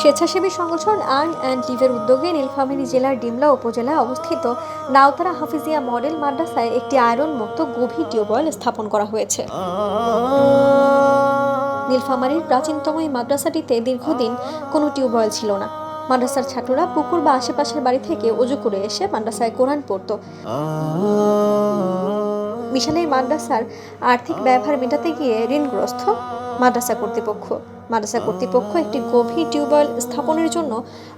স্বেচ্ছাসেবী সংগঠন earn and লিভের উদ্যোগে নীলফামারী জেলার ডিমলা উপজেলায় অবস্থিত নাওতারা হাফিজিয়া মডেল মাদ্রাসায় একটি আয়রন মুক্ত গভীর টিউবওয়েল স্থাপন করা হয়েছে। নীলফামারীর প্রাচীনতম এই মাদ্রাসাটিতে দীর্ঘদিন কোনো টিউবওয়েল ছিল না। মাদ্রাসার ছাত্ররা পুকুর বা আশেপাশের বাড়ি থেকে উজু করে এসে মাদ্রাসায় কোরআন পড়তো। এই মাদ্রাসার আর্থিক ব্যবহার মেটাতে গিয়ে ঋণগ্রস্ত মাদ্রাসা কর্তৃপক্ষ। মাদ্রাসা কর্তৃপক্ষ একটি গভীর টিউবওয়েল স্থাপনের জন্য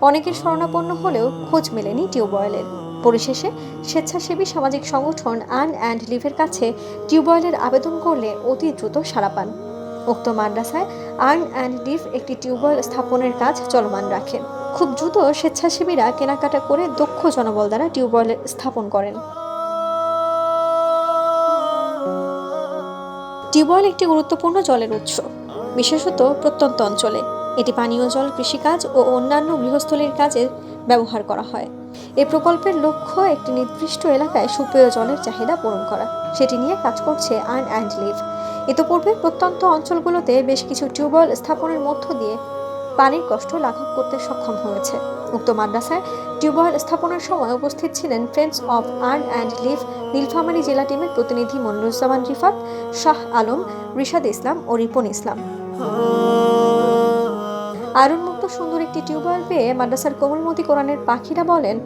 অনেকের শরণাপন্ন হলেও খোঁজ মেলেনি টিউবওয়েলের। পরিশেষে স্বেচ্ছাসেবী সামাজিক সংগঠন আর্ন অ্যান্ড লিভের কাছে টিউবওয়েলের আবেদন করলে অতি দ্রুত সাড়া পান। উক্ত মাদ্রাসায় আর্ন অ্যান্ড লিভ একটি টিউবওয়েল স্থাপনের কাজ চলমান রাখেন খুব দ্রুত স্বেচ্ছাসেবীরা কেনাকাটা করে দক্ষ জনবল দ্বারা টিউবওয়েল স্থাপন করেন। টিউবওয়েল একটি গুরুত্বপূর্ণ জলের উৎস, বিশেষত প্রত্যন্ত অঞ্চলে। এটি পানীয় জল, কৃষিকাজ ও অন্যান্য গৃহস্থলীর কাজে ব্যবহার করা হয়। এই প্রকল্পের লক্ষ্য একটি নির্দিষ্ট এলাকায় সুপেয় জলের চাহিদা পূরণ করা। সেটি নিয়ে কাজ করছে আর্ন অ্যান্ড লিভ। ইতোপূর্বে প্রত্যন্ত অঞ্চলগুলোতে বেশ কিছু টিউবওয়েল স্থাপনের মধ্য দিয়ে পানির কষ্ট লাঘব করতে সক্ষম হয়েছে। উক্ত মাদ্রাসায় টিউবওয়েল স্থাপনের সময় উপস্থিত ছিলেন friends of earn and live Nilphamari জেলা টিমের প্রতিনিধি মনিরুজ্জামান রিফাত, শাহ আলম, রিশাদ ইসলাম ও রিপন ইসলাম। আয়রন মুক্ত সুন্দর একটি টিউবওয়েল পেয়ে মাদ্রাসার কোমলমতি কোরআনের পাখিরা বলেন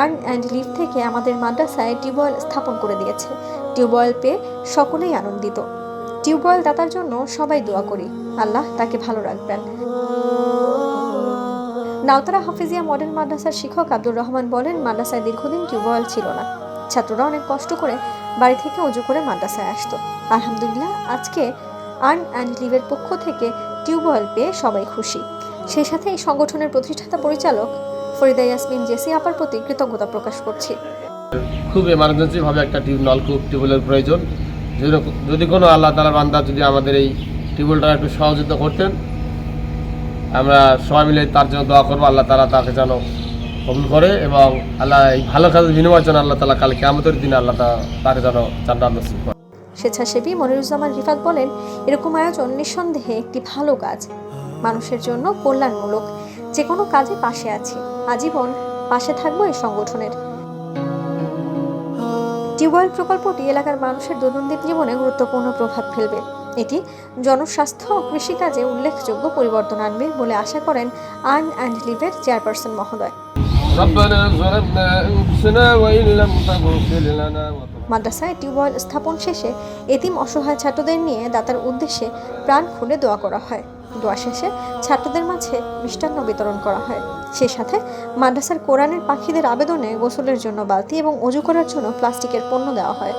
আর্ন অ্যান্ড লিভ থেকে আমাদের মাদ্রাসায় টিউবওয়েল স্থাপন করে দিয়েছে। টিউবওয়েল পেয়ে সকলেই আনন্দিত। টিউবওয়েল দাতার জন্য সবাই দোয়া করি। আল্লাহ তাকে ভালো রাখবেন। নাওতারা হাফিজিয়া মডেল মাদ্রাসার শিক্ষক আব্দুর রহমান বলেন, মাদ্রাসায় দীর্ঘদিন টিউবওয়েল ছিল না। ছাত্ররা অনেক কষ্ট করে বাড়ি থেকে উজু করে মাদ্রাসায় আসতো। আলহামদুলিল্লাহ, আজকে আর্ন অ্যান্ড লিভের পক্ষ থেকে টিউবওয়েল পেয়ে সবাই খুশি। সেই সাথে এই সংগঠনের প্রতিষ্ঠাতা পরিচালক ফরিদা ইয়াসমিন জেসি আপার প্রতি কৃতজ্ঞতা প্রকাশ করছি। খুব এমার্জেন্সি ভাবে একটা টিউব, নলকূপ টিউবওয়েলের প্রয়োজন। যদি কোনো আল্লাহ তালা বান্দা যদি আমাদের এই টিউবওয়েলটা একটু সহযোগিতা করতেন আমরা সবাই মিলে তার জন্য দোয়া করব। আল্লাহ তালা তাকে যেন কবুল করে এবং আল্লাহ ভালো কাজের বিনিময়ের জন্য আল্লাহ তালা কালকে আমাদের দিনে আল্লাহ তাকে যেন জান্নাত নসিব করে। স্বেচ্ছাসেবী মনিরুজ্জামান রিফাত বলেন, এরকম আয়োজন নিঃসন্দেহে একটি ভালো কাজ, মানুষের জন্য কল্যাণমূলক। যে কোনো কাজে পাশে আছি, আজীবন পাশে থাকব এই সংগঠনের। টিউবওয়েল প্রকল্পটি এলাকার মানুষের দৈনন্দিন জীবনে গুরুত্বপূর্ণ প্রভাব ফেলবে। এটি জনস্বাস্থ্য ও কৃষিকাজে উল্লেখযোগ্য পরিবর্তন আনবে বলে আশা করেন আর্ন অ্যান্ড লিভের চেয়ারপারসন মহোদয়। মাদ্রাসায় টিউবওয়েল স্থাপন শেষে এতিম অসহায় ছাত্রদের নিয়ে দাতার উদ্দেশ্যে প্রাণ খুলে দোয়া করা হয়। দোয়া শেষে ছাত্রদের মাঝে মিষ্টান্ন বিতরণ করা হয়। সেই সাথে মাদ্রাসার কোরআনের পাখিদের আবেদনে গোসলের জন্য বালতি এবং অজু করার জন্য প্লাস্টিকের পণ্য দেওয়া হয়।